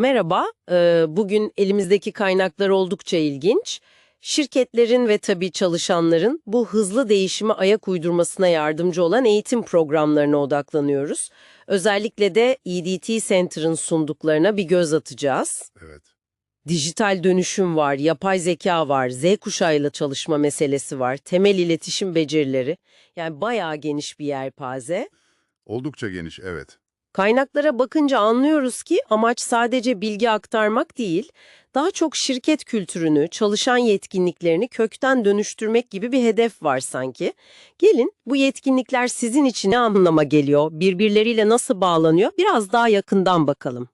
Merhaba, Ee, bugün elimizdeki kaynaklar oldukça ilginç. Şirketlerin ve tabii çalışanların bu hızlı değişime ayak uydurmasına yardımcı olan eğitim programlarına odaklanıyoruz. Özellikle de EDT Center'ın sunduklarına bir göz atacağız. Evet. Dijital dönüşüm var, yapay zeka var, Z kuşağıyla çalışma meselesi var, temel iletişim becerileri. Yani bayağı geniş bir yelpaze. Oldukça geniş, evet. Kaynaklara bakınca anlıyoruz ki amaç sadece bilgi aktarmak değil, daha çok şirket kültürünü, çalışan yetkinliklerini kökten dönüştürmek gibi bir hedef var sanki. Gelin bu yetkinlikler sizin için ne anlama geliyor, birbirleriyle nasıl bağlanıyor biraz daha yakından bakalım.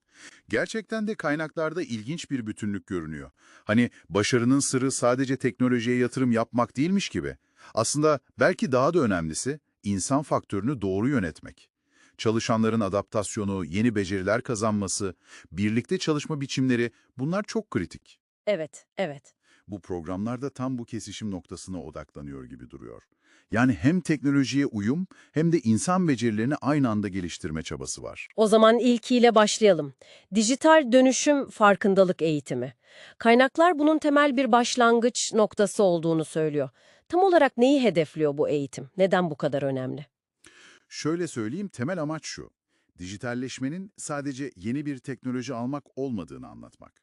Gerçekten de kaynaklarda ilginç bir bütünlük görünüyor. Hani başarının sırrı sadece teknolojiye yatırım yapmak değilmiş gibi. Aslında belki daha da önemlisi insan faktörünü doğru yönetmek. Çalışanların adaptasyonu, yeni beceriler kazanması, birlikte çalışma biçimleri bunlar çok kritik. Evet, evet. Bu programlarda tam bu kesişim noktasına odaklanıyor gibi duruyor. Yani hem teknolojiye uyum hem de insan becerilerini aynı anda geliştirme çabası var. O zaman ilkiyle başlayalım. Dijital dönüşüm farkındalık eğitimi. Kaynaklar bunun temel bir başlangıç noktası olduğunu söylüyor. Tam olarak neyi hedefliyor bu eğitim? Neden bu kadar önemli? Şöyle söyleyeyim, temel amaç şu. Dijitalleşmenin sadece yeni bir teknoloji almak olmadığını anlatmak.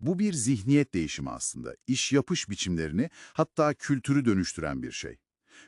Bu bir zihniyet değişimi aslında. İş yapış biçimlerini, hatta kültürü dönüştüren bir şey.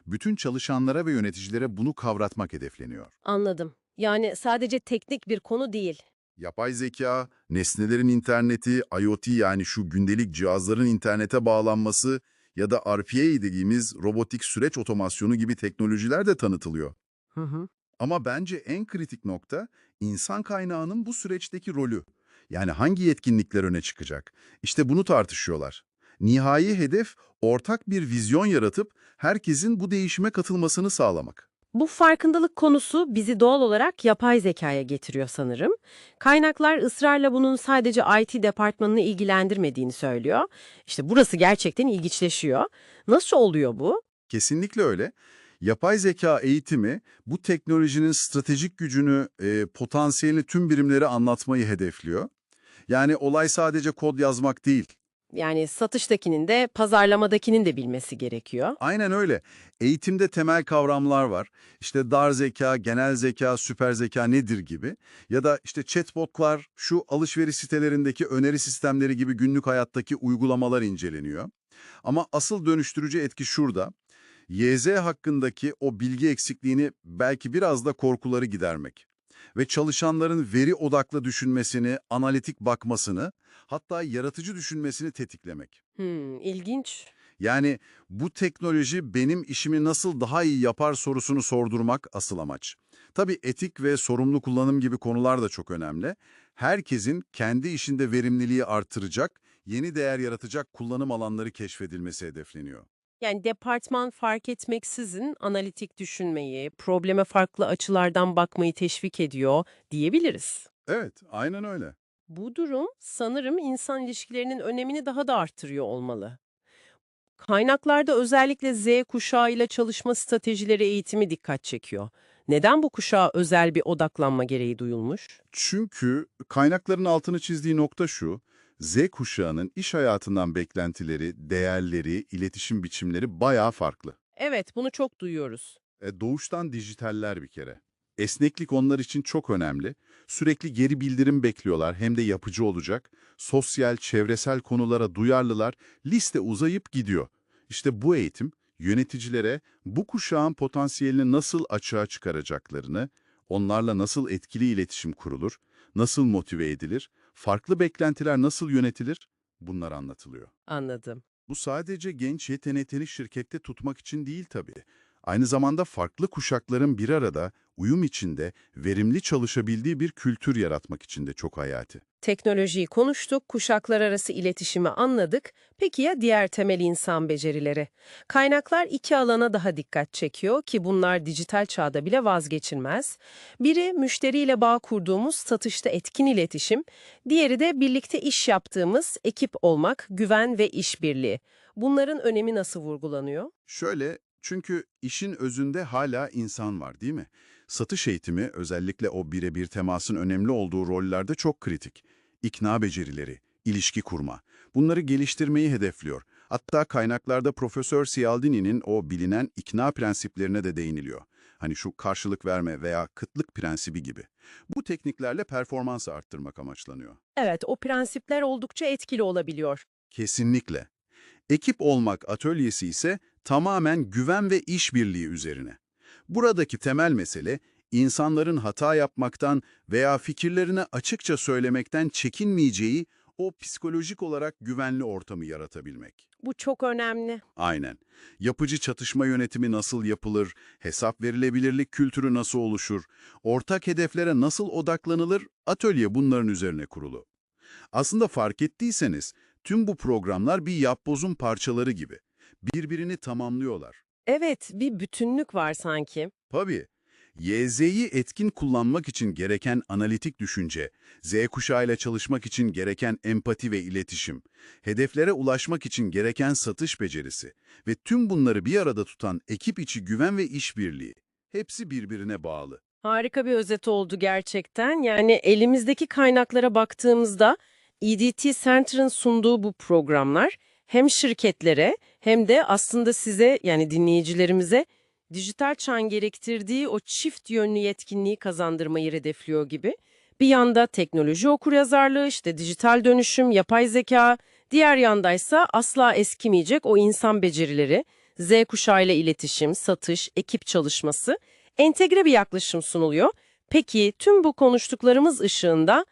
Bütün çalışanlara ve yöneticilere bunu kavratmak hedefleniyor. Anladım. Yani sadece teknik bir konu değil. Yapay zeka, nesnelerin interneti, IoT yani şu gündelik cihazların internete bağlanması ya da RPA dediğimiz robotik süreç otomasyonu gibi teknolojiler de tanıtılıyor. Hı hı. Ama bence en kritik nokta insan kaynağının bu süreçteki rolü. Yani hangi yetkinlikler öne çıkacak? İşte bunu tartışıyorlar. Nihai hedef ortak bir vizyon yaratıp herkesin bu değişime katılmasını sağlamak. Bu farkındalık konusu bizi doğal olarak yapay zekaya getiriyor sanırım. Kaynaklar ısrarla bunun sadece IT departmanını ilgilendirmediğini söylüyor. İşte burası gerçekten ilginçleşiyor. Nasıl oluyor bu? Kesinlikle öyle. Yapay zeka eğitimi bu teknolojinin stratejik gücünü, e, potansiyelini tüm birimlere anlatmayı hedefliyor. Yani olay sadece kod yazmak değil. Yani satıştakinin de pazarlamadakinin de bilmesi gerekiyor. Aynen öyle. Eğitimde temel kavramlar var. İşte dar zeka, genel zeka, süper zeka nedir gibi. Ya da işte chatbotlar, şu alışveriş sitelerindeki öneri sistemleri gibi günlük hayattaki uygulamalar inceleniyor. Ama asıl dönüştürücü etki şurada. YZ hakkındaki o bilgi eksikliğini belki biraz da korkuları gidermek. Ve çalışanların veri odaklı düşünmesini, analitik bakmasını, hatta yaratıcı düşünmesini tetiklemek. Hmm, ilginç. Yani bu teknoloji benim işimi nasıl daha iyi yapar sorusunu sordurmak asıl amaç. Tabii etik ve sorumlu kullanım gibi konular da çok önemli. Herkesin kendi işinde verimliliği artıracak, yeni değer yaratacak kullanım alanları keşfedilmesi hedefleniyor. Yani departman fark etmeksizin analitik düşünmeyi, probleme farklı açılardan bakmayı teşvik ediyor diyebiliriz. Evet, aynen öyle. Bu durum sanırım insan ilişkilerinin önemini daha da arttırıyor olmalı. Kaynaklarda özellikle Z kuşağıyla çalışma stratejileri eğitimi dikkat çekiyor. Neden bu kuşağa özel bir odaklanma gereği duyulmuş? Çünkü kaynakların altını çizdiği nokta şu, Z kuşağının iş hayatından beklentileri, değerleri, iletişim biçimleri bayağı farklı. Evet, bunu çok duyuyoruz. E, doğuştan dijitaller bir kere. Esneklik onlar için çok önemli. Sürekli geri bildirim bekliyorlar hem de yapıcı olacak. Sosyal, çevresel konulara duyarlılar. Liste uzayıp gidiyor. İşte bu eğitim yöneticilere bu kuşağın potansiyelini nasıl açığa çıkaracaklarını, onlarla nasıl etkili iletişim kurulur, nasıl motive edilir, farklı beklentiler nasıl yönetilir bunlar anlatılıyor. Anladım. Bu sadece genç yetenekleri şirkette tutmak için değil tabii. Aynı zamanda farklı kuşakların bir arada, uyum içinde, verimli çalışabildiği bir kültür yaratmak için de çok hayati. Teknolojiyi konuştuk, kuşaklar arası iletişimi anladık. Peki ya diğer temel insan becerileri? Kaynaklar iki alana daha dikkat çekiyor ki bunlar dijital çağda bile vazgeçilmez. Biri müşteriyle bağ kurduğumuz satışta etkin iletişim, diğeri de birlikte iş yaptığımız ekip olmak, güven ve işbirliği. Bunların önemi nasıl vurgulanıyor? Şöyle, çünkü işin özünde hala insan var değil mi? Satış eğitimi özellikle o birebir temasın önemli olduğu rollerde çok kritik. İkna becerileri, ilişki kurma. Bunları geliştirmeyi hedefliyor. Hatta kaynaklarda Profesör Cialdini'nin o bilinen ikna prensiplerine de değiniliyor. Hani şu karşılık verme veya kıtlık prensibi gibi. Bu tekniklerle performansı arttırmak amaçlanıyor. Evet, o prensipler oldukça etkili olabiliyor. Kesinlikle. Ekip olmak atölyesi ise tamamen güven ve işbirliği üzerine. Buradaki temel mesele insanların hata yapmaktan veya fikirlerini açıkça söylemekten çekinmeyeceği o psikolojik olarak güvenli ortamı yaratabilmek. Bu çok önemli. Aynen. Yapıcı çatışma yönetimi nasıl yapılır, hesap verilebilirlik kültürü nasıl oluşur, ortak hedeflere nasıl odaklanılır, atölye bunların üzerine kurulu. Aslında fark ettiyseniz tüm bu programlar bir yapbozun parçaları gibi. Birbirini tamamlıyorlar. Evet, bir bütünlük var sanki. Tabii. YZ'yi etkin kullanmak için gereken analitik düşünce, Z kuşağıyla çalışmak için gereken empati ve iletişim, hedeflere ulaşmak için gereken satış becerisi ve tüm bunları bir arada tutan ekip içi güven ve işbirliği. Hepsi birbirine bağlı. Harika bir özet oldu gerçekten. Yani elimizdeki kaynaklara baktığımızda EDT Center'ın sunduğu bu programlar hem şirketlere hem de aslında size yani dinleyicilerimize dijital çağın gerektirdiği o çift yönlü yetkinliği kazandırmayı hedefliyor gibi. Bir yanda teknoloji okuryazarlığı, işte dijital dönüşüm, yapay zeka, diğer yandaysa asla eskimeyecek o insan becerileri, Z kuşağıyla iletişim, satış, ekip çalışması, entegre bir yaklaşım sunuluyor. Peki tüm bu konuştuklarımız ışığında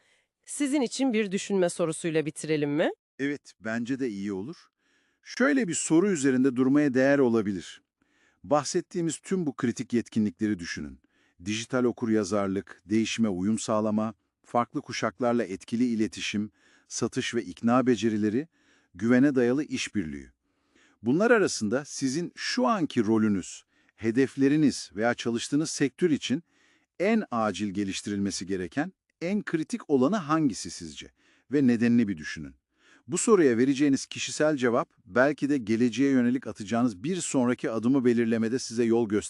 sizin için bir düşünme sorusuyla bitirelim mi? Evet, bence de iyi olur. Şöyle bir soru üzerinde durmaya değer olabilir. Bahsettiğimiz tüm bu kritik yetkinlikleri düşünün. Dijital okuryazarlık, değişime uyum sağlama, farklı kuşaklarla etkili iletişim, satış ve ikna becerileri, güvene dayalı işbirliği. Bunlar arasında sizin şu anki rolünüz, hedefleriniz veya çalıştığınız sektör için en acil geliştirilmesi gereken, en kritik olanı hangisi sizce? Ve nedenini bir düşünün. Bu soruya vereceğiniz kişisel cevap belki de geleceğe yönelik atacağınız bir sonraki adımı belirlemede size yol gösterebilir.